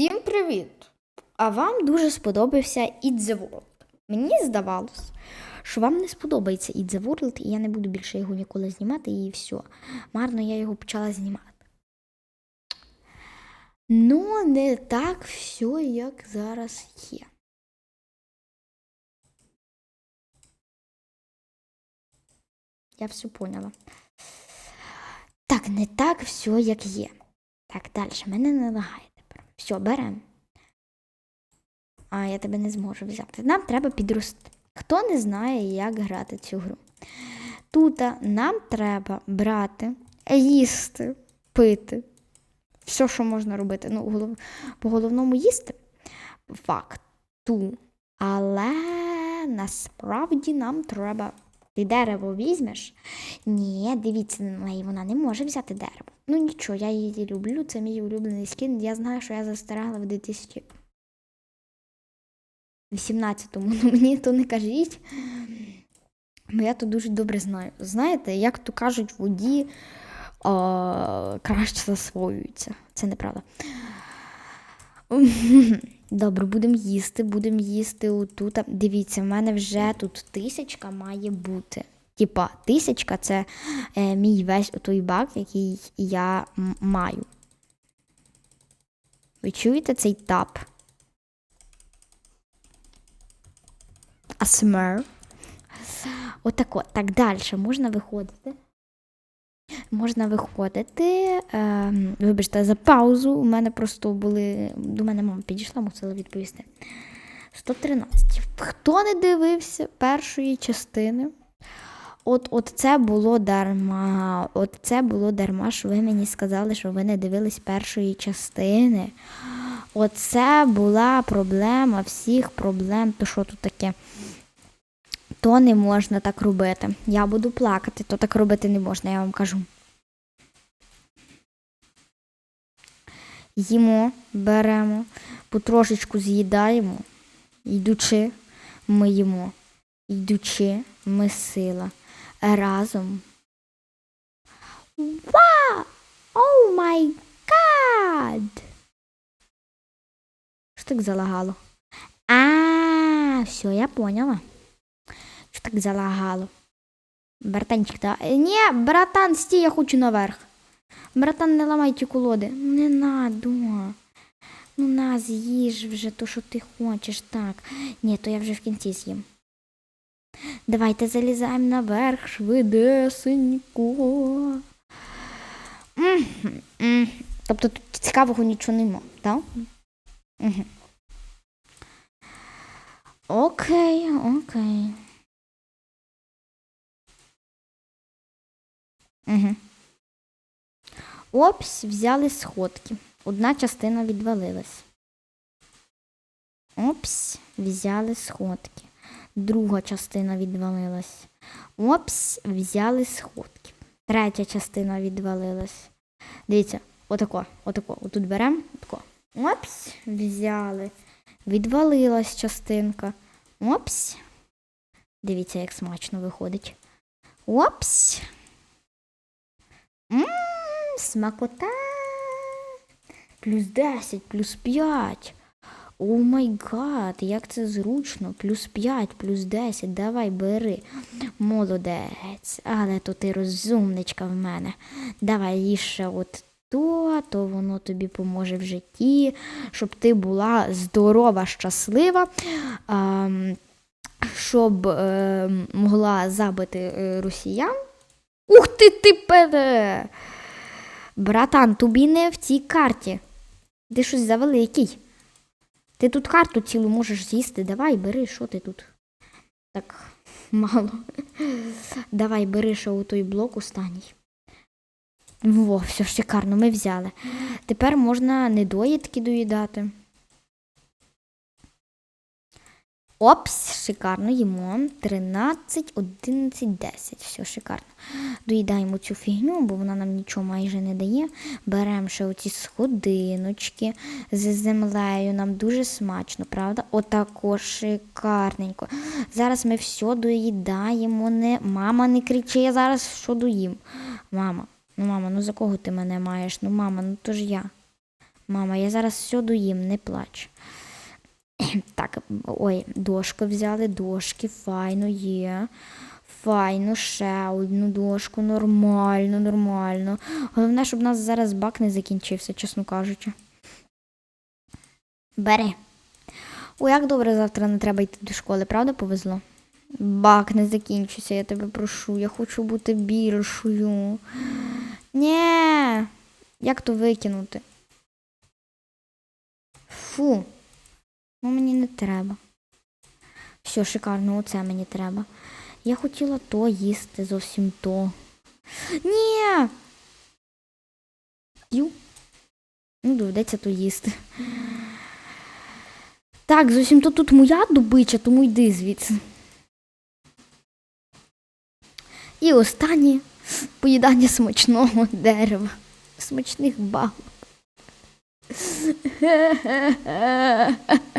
Всім привіт! А вам дуже сподобався Eat the World. Мені здавалось, що вам не сподобається Eat the World, і я не буду більше його ніколи знімати, і все. Марно я його почала знімати. Ну, не так все, як зараз є. Я все поняла. Так, не так все, як є. Так, далі, мене не лагає. Все, беремо. А я тебе не зможу взяти. Нам треба підрости. Хто не знає, як грати цю гру? Тут нам треба брати, їсти, пити. Все, що можна робити. Ну, голов... по головному їсти факт. Ту. Але насправді нам треба. Ти дерево візьмеш? Ні, дивіться на неї, вона не може взяти дерево. Ну нічого, я її люблю, це мій улюблений скін. Я знаю, що я застерегла в 2018-му. Ну мені то не кажіть. Бо я то дуже добре знаю. Знаєте, як то кажуть, воді о, краще засвоюються. Це неправда. Добре, будемо їсти, будемо їсти отут. Дивіться, в мене вже тут тисячка має бути. Типа, тисячка це е, мій весь той бак, який я маю. Ви чуєте цей тап? Асмер. Отако. Так, далі можна виходити. Можна виходити. Е, вибачте, за паузу. У мене просто були. До мене мама підійшла, мусила відповісти. 113. Хто не дивився першої частини? От, от це було дарма. От це було дарма, що ви мені сказали, що ви не дивились першої частини. Оце була проблема всіх проблем. То що тут таке? То не можна так робити. Я буду плакати, то так робити не можна, я вам кажу. Їмо, беремо, потрошечку з'їдаємо, йдучи, ми їмо, йдучи, ми сила. Разом. Вау! О май гад! Що так залагало? А, все, я поняла. Що так залагало? Братанчик, да? Е, Ні, братан, стій, я хочу наверх. Братан, не ламай ті колоди. Не надо. Ну на, з'їж вже то, що ти хочеш, так. Ні, то я вже в кінці з'їм. Давайте залізаємо наверх швидесенько. Тобто тут цікавого нічого нема, так? Окей, окей. Угу. Опс, взяли сходки. Одна частина відвалилась. Опс, взяли сходки. Друга частина відвалилась. Опс, взяли сходки. Третя частина відвалилась. Дивіться, отако, отако. Отут беремо, отако. Опс, взяли. Відвалилась частинка. Опс. Дивіться, як смачно виходить. Опс. Смакота. Плюс 10, плюс 5. О май гад, як це зручно. Плюс 5, плюс 10. Давай бери. Молодець. Але то ти розумничка в мене. Давай їж ще от то, то воно тобі поможе в житті, щоб ти була здорова, щаслива. А, щоб е, могла забити е, росіян. Ух ти ти педе! Братан, тобі не в цій карті. Ти щось завеликий. Ти тут карту цілу можеш з'їсти. Давай, бери, що ти тут? Так, мало. Давай, бери що у той блок останній. Во, все шикарно, ми взяли. Тепер можна недоїдки доїдати. Опс, шикарно їмо. 13, 11, 10. Все шикарно. Доїдаємо цю фігню, бо вона нам нічого майже не дає. Беремо ще оці сходиночки з землею. Нам дуже смачно, правда? Отако шикарненько. Зараз ми все доїдаємо. Не... Мама, не кричи, я зараз що доїм. Мама, ну мама, ну за кого ти мене маєш? Ну, мама, ну то ж я. Мама, я зараз все доїм, не плач. Так, ой, дошку взяли, дошки, файно є. Файно, ще одну дошку, нормально, нормально. Головне, щоб у нас зараз бак не закінчився, чесно кажучи. Бери. О, як добре завтра не треба йти до школи, правда повезло? Бак не закінчився, я тебе прошу. Я хочу бути більшою. Нє, як то викинути? Фу. Ну мені не треба. Все, шикарно, оце мені треба. Я хотіла то їсти, зовсім то. Ні. Ю. Ну, доведеться то їсти. Так, зовсім то тут моя добича, тому йди звідси. І останнє поїдання смачного дерева, смачних балок.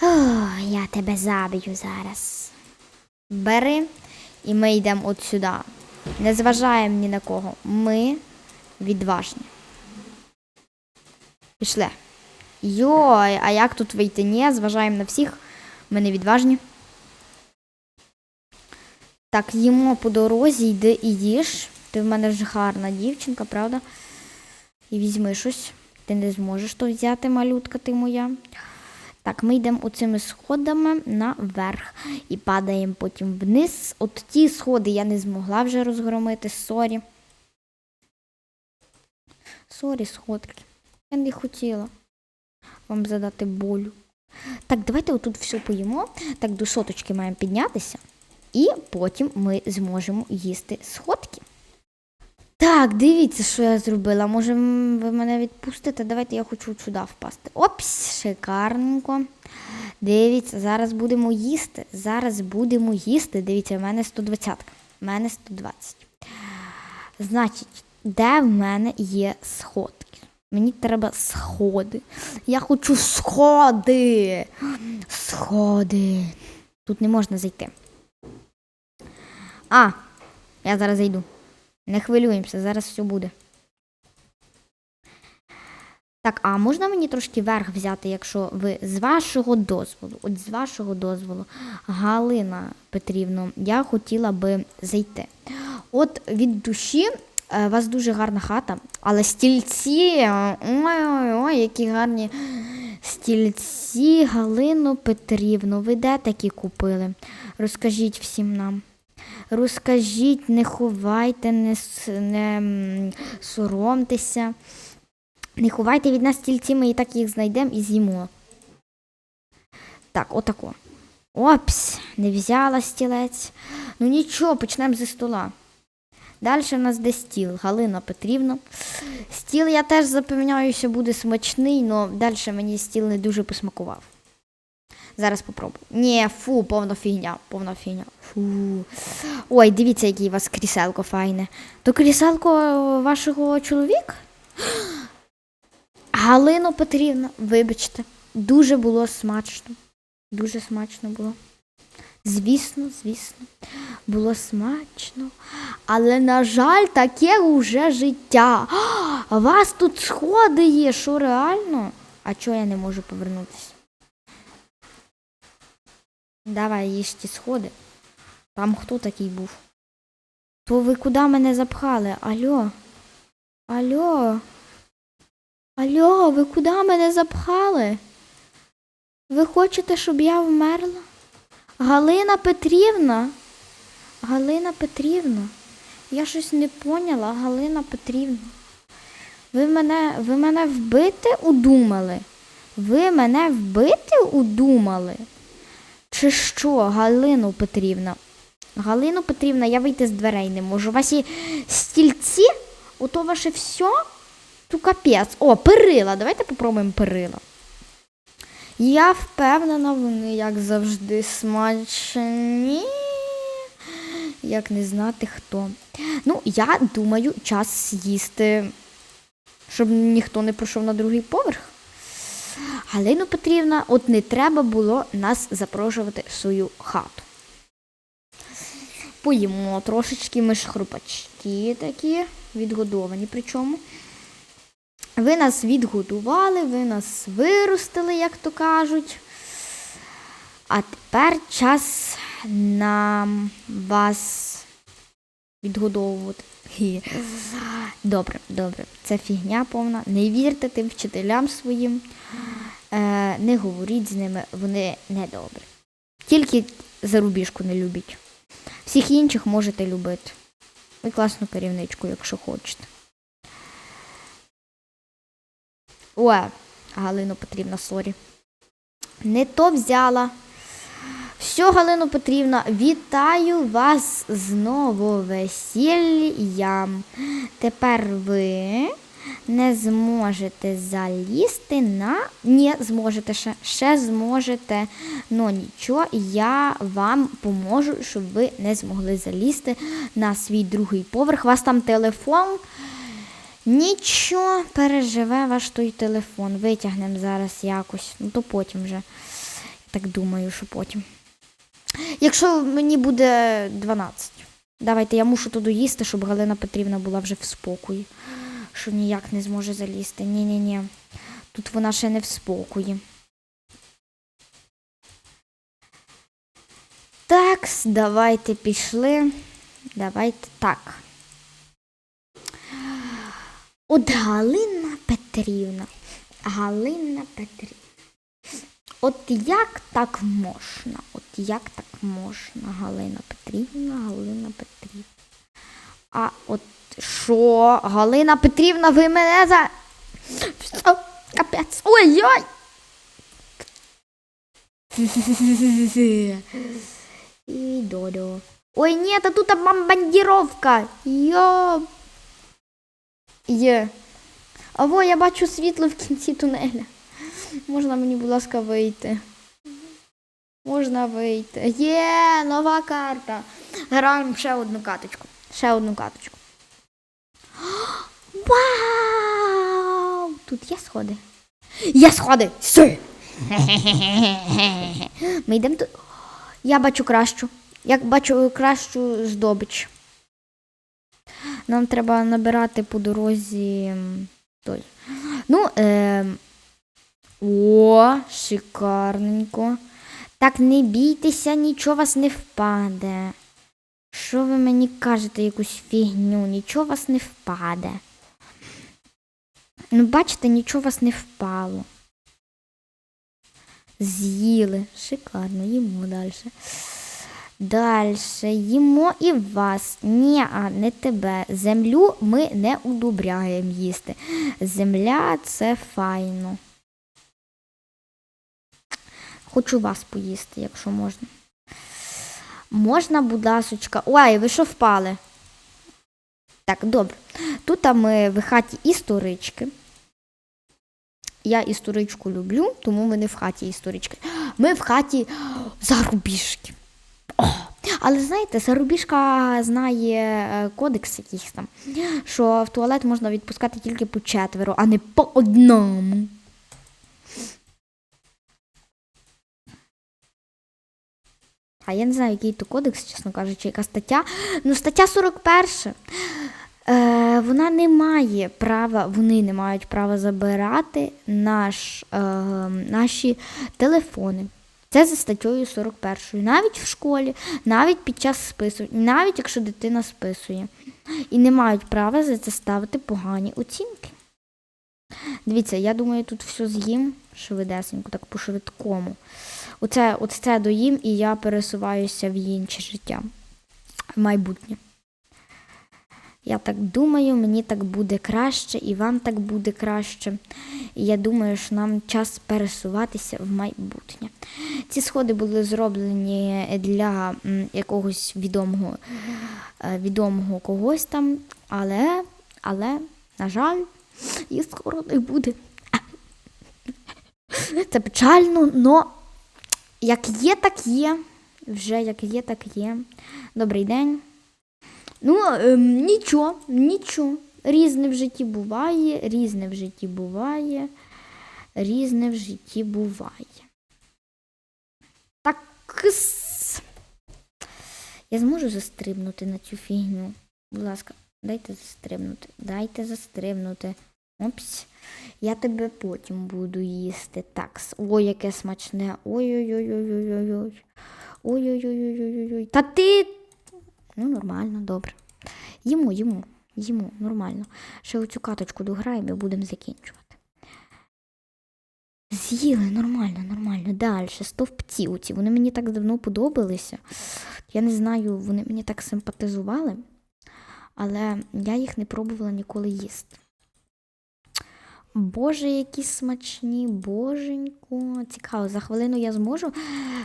О, я тебе заб'ю зараз. Бери, і ми йдемо от сюди. Не зважаємо ні на кого. Ми відважні. Пішли. Йой, а як тут вийти? Ні, зважаємо на всіх. Ми не відважні. Так, їмо по дорозі, йди і їж. Ти в мене вже гарна дівчинка, правда? І візьми щось. Ти не зможеш то взяти, малютка ти моя. Так, ми йдемо оцими сходами наверх і падаємо потім вниз. От ті сходи я не змогла вже розгромити. Сорі. Сорі, сходки. Я не хотіла вам задати болю. Так, давайте отут все поїмо. Так, до соточки маємо піднятися. І потім ми зможемо їсти сходки. Так, дивіться, що я зробила. Може, ви мене відпустите? Давайте я хочу сюди впасти. Опс, шикарненько. Дивіться, зараз будемо їсти. Зараз будемо їсти. Дивіться, в мене 120. В мене 120. Значить, де в мене є сходки? Мені треба сходи. Я хочу сходи. Сходи. Тут не можна зайти. А, я зараз зайду. Не хвилюємося, зараз все буде. Так, а можна мені трошки верх взяти, якщо ви з вашого дозволу, от з вашого дозволу, Галина Петрівно, я хотіла би зайти. От від душі е, у вас дуже гарна хата, але стільці, ой-ой-ой, які гарні стільці, Галину Петрівну, ви де такі купили? Розкажіть всім нам. Розкажіть, не ховайте, не, не соромтеся. Не ховайте від нас стільці, ми і так їх знайдемо і з'їмо. Так, отако. Опс, не взяла стілець. Ну нічого, почнемо зі стола. Далі в нас де стіл, Галина Петрівна. Стіл я теж запевняюся, буде смачний, але далі мені стіл не дуже посмакував. Зараз попробую. Ні, фу, повна фігня, повна фігня. Фу. Ой, дивіться, який у вас кріселко файне. То кріселко вашого чоловіка? Галино Петрівна, вибачте, дуже було смачно. Дуже смачно було. Звісно, звісно, було смачно. Але, на жаль, таке уже життя. А, вас тут сходи є, що реально? А чого я не можу повернутися? Давай їж ті сходи. Там хто такий був? То ви куди мене запхали? Алло? Алло? Алло, ви куди мене запхали? Ви хочете, щоб я вмерла? Галина Петрівна? Галина Петрівна, я щось не поняла, Галина Петрівна. Ви мене, ви мене вбити удумали? Ви мене вбити удумали? Чи що, Галину Петрівна? Галину Петрівна, я вийти з дверей не можу. У вас є стільці? Ото ваше все? Ту капець. О, перила. Давайте попробуємо перила. Я впевнена, вони, як завжди, смачні. Як не знати хто. Ну, я думаю, час з'їсти, щоб ніхто не пройшов на другий поверх. Галину Петрівна, от не треба було нас запрошувати в свою хату. поїмо трошечки, ми ж хрупачки такі, відгодовані причому. Ви нас відгодували, ви нас виростили, як то кажуть. А тепер час нам вас відгодовувати. Добре, добре. Це фігня повна. Не вірте тим вчителям своїм. Е, не говоріть з ними, вони недобрі. Тільки зарубіжку не любіть. Всіх інших можете любити. Ви класну керівничку, якщо хочете. Ой, Галину Петрівна, сорі. Не то взяла. Все, Галино Петрівна, вітаю вас з нововесіллям. Тепер ви не зможете залізти на. Ні, зможете ще, ще зможете. Ну нічого, я вам поможу, щоб ви не змогли залізти на свій другий поверх. У вас там телефон. Нічого, переживе ваш той телефон. Витягнемо зараз якось. Ну то потім вже. Так думаю, що потім. Якщо мені буде 12. Давайте я мушу туди їсти, щоб Галина Петрівна була вже в спокої. Що ніяк не зможе залізти. Ні-ні-ні. Тут вона ще не в спокої. Так, давайте пішли. Давайте так. От Галина Петрівна. Галина Петрівна. От як так можна? От як так можна, Галина Петрівна, Галина Петрівна. А от що? Галина Петрівна, ви мене за. Капець. Ой-ой! І додо. Ой, ні, та тут бомбардировка. Йо. Є. Аво, я бачу світло в кінці тунеля. Можна мені, будь ласка, вийти. Можна вийти. Є, нова карта. Граємо ще одну каточку. Ще одну каточку. Вау! Тут є сходи. Є сходи! Сі! Ми йдемо тут. Я бачу кращу. Я бачу кращу здобич. Нам треба набирати по дорозі той. Ну, е, о, шикарненько. Так не бійтеся, нічого вас не впаде. Що ви мені кажете якусь фігню? Нічого вас не впаде. Ну, бачите, нічого вас не впало. З'їли. Шикарно, їмо далі. Далі їмо і вас. Ні, а не тебе. Землю ми не удобряємо їсти. Земля це файно. Хочу вас поїсти, якщо можна. Можна, будь ласочка. Ой, ви що впали? Так, добре. Тут ми в хаті історички. Я історичку люблю, тому ми не в хаті історички. Ми в хаті зарубіжки. О, але знаєте, зарубіжка знає е, кодекс якийсь там, що в туалет можна відпускати тільки по четверо, а не по одному. А я не знаю, який то кодекс, чесно кажучи, яка стаття. Ну, стаття 41. Е, вона не має права, вони не мають права забирати наш, е, наші телефони. Це за статтею 41. Навіть в школі, навіть під час спису, навіть якщо дитина списує. І не мають права за це ставити погані оцінки. Дивіться, я думаю, тут все з'їм швидесенько, так по Оце, оце доїм, і я пересуваюся в інше життя. В майбутнє. Я так думаю, мені так буде краще, і вам так буде краще. І я думаю, що нам час пересуватися в майбутнє. Ці сходи були зроблені для якогось відомого, е, відомого когось там, але, але, на жаль, їх скоро не буде. Це печально, но як є, так є. Вже як є, так є. Добрий день. Ну, ем, нічого, нічого. Різне в житті буває, різне в житті буває, різне в житті буває. Так. Я зможу застрибнути на цю фігню. Будь ласка, дайте застрибнути. Дайте застрибнути. Опс. Я тебе потім буду їсти. Так. Ой, яке смачне. Ой-ой-ой-ой-ой-ой. Ой-ой-ой-ой-ой-ой. Та ти. Ну, нормально, добре. Їмо, їмо, їмо, нормально. Ще оцю каточку дограємо і будемо закінчувати. З'їли нормально, нормально. Далі. Стовпці оці. Вони мені так давно подобалися. Я не знаю, вони мені так симпатизували, але я їх не пробувала ніколи їсти. Боже, які смачні, боженько. Цікаво, за хвилину я зможу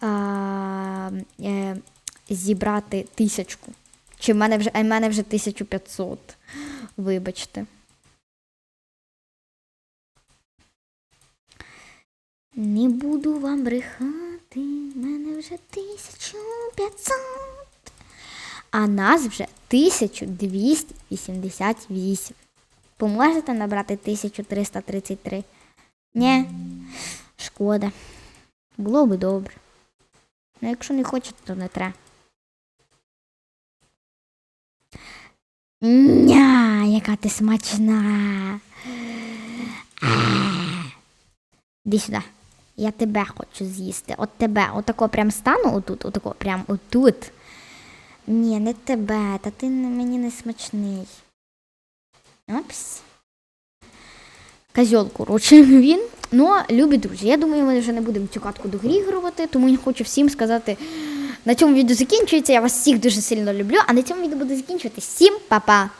а, е, зібрати тисячку. Чи в мене вже, в мене вже 1500. Вибачте. Не буду вам брехати, в мене вже 1500. А нас вже 1288. Поможете набрати 1333? Ні. Шкода. Було би добре. Ну, якщо не хочете, то не треба. Ня, яка ти смачна. Іди сюди. Я тебе хочу з'їсти. От тебе. Отако прям стану отут, отако, прям отут. Ні, не тебе, та ти мені не смачний. Опс. Козьол, коротше, він. Ну, любі друзі, я думаю, ми вже не будемо цю катку догрігувати, тому я хочу всім сказати, на цьому відео закінчується. Я вас всіх дуже сильно люблю, а на цьому відео буде закінчувати. Всім па-па!